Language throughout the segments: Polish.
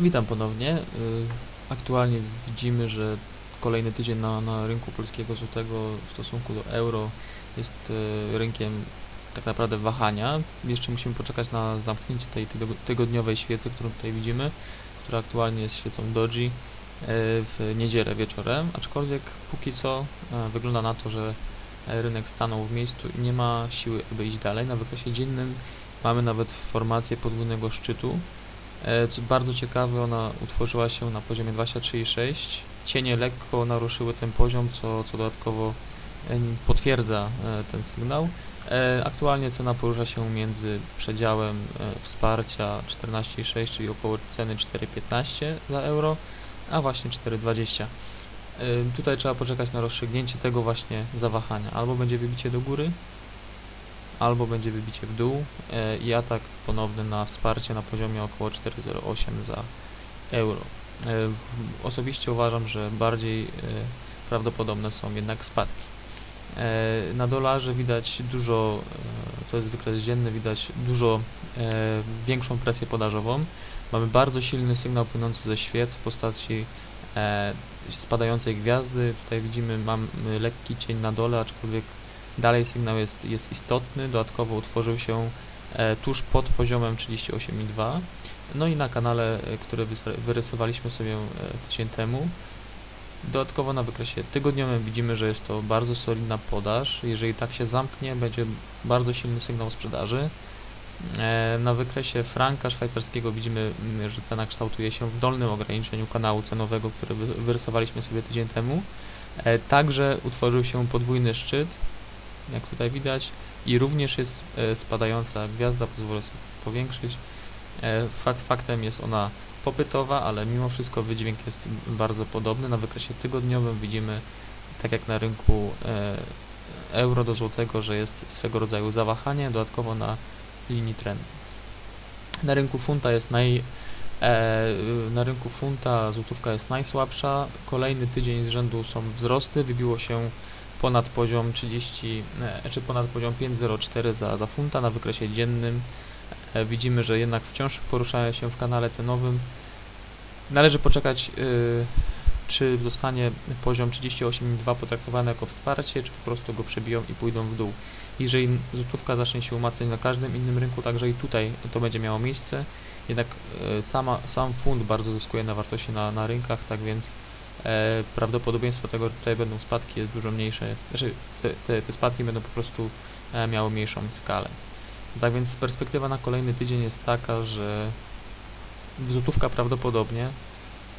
Witam ponownie. Y, Aktualnie widzimy, że kolejny tydzień na, na rynku polskiego złotego w stosunku do euro jest y, rynkiem tak naprawdę wahania. Jeszcze musimy poczekać na zamknięcie tej tygo- tygodniowej świecy, którą tutaj widzimy, która aktualnie jest świecą doji y, w niedzielę wieczorem, aczkolwiek póki co wygląda na to, że rynek stanął w miejscu i nie ma siły, aby iść dalej. Na wykresie dziennym mamy nawet formację podwójnego szczytu, Co bardzo ciekawe, ona utworzyła się na poziomie 23,6. Cienie lekko naruszyły ten poziom, co, co dodatkowo e, potwierdza e, ten sygnał. E, Aktualnie cena porusza się między przedziałem e, wsparcia 14,6, czyli około ceny 4,15 za euro, a właśnie 4,20. E, Tutaj trzeba poczekać na rozstrzygnięcie tego właśnie zawahania. Albo będzie wybicie do góry, albo będzie wybicie w dół e, i atak ponowny na wsparcie na poziomie około 4,08 za euro. E, Osobiście uważam, że bardziej e, prawdopodobne są jednak spadki. Na dolarze widać dużo, to jest wykres dzienny, widać dużo większą presję podażową. Mamy bardzo silny sygnał płynący ze świec w postaci spadającej gwiazdy. Tutaj widzimy, mamy lekki cień na dole, aczkolwiek Dalej sygnał jest, jest istotny, dodatkowo utworzył się e, tuż pod poziomem 38,2. No i na kanale, e, który wyrysowaliśmy sobie e, tydzień temu, dodatkowo na wykresie tygodniowym widzimy, że jest to bardzo solidna podaż. Jeżeli tak się zamknie, będzie bardzo silny sygnał sprzedaży. Na wykresie franka szwajcarskiego widzimy, mm, że cena kształtuje się w dolnym ograniczeniu kanału cenowego, który wy- wyrysowaliśmy sobie tydzień temu. Także utworzył się podwójny szczyt, jak tutaj widać, i również jest e, spadająca gwiazda, pozwolę sobie powiększyć. E, Fakt faktem jest ona popytowa, ale mimo wszystko wydźwięk jest bardzo podobny. Na wykresie tygodniowym widzimy, tak jak na rynku e, euro do złotego, że jest swego rodzaju zawahanie, dodatkowo na linii trendu. Na rynku funta jest naj, na rynku funta złotówka jest najsłabsza. Kolejny tydzień z rzędu są wzrosty. Wybiło się ponad poziom 30, e, czy ponad poziom 5,04 za, za funta na wykresie dziennym. E, Widzimy, że jednak wciąż poruszają się w kanale cenowym. Należy poczekać, y, czy zostanie poziom 38,2 potraktowany jako wsparcie, czy po prostu go przebiją i pójdą w dół. Jeżeli złotówka zacznie się umacniać na każdym innym rynku, także i tutaj to będzie miało miejsce. Jednak e, sama, sam fund bardzo zyskuje na wartości na, na rynkach, tak więc e, prawdopodobieństwo tego, że tutaj będą spadki jest dużo mniejsze, znaczy te, te, te spadki będą po prostu e, miały mniejszą skalę. Tak więc perspektywa na kolejny tydzień jest taka, że złotówka prawdopodobnie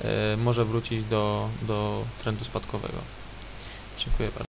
e, może wrócić do, do trendu spadkowego. Dziękuję bardzo.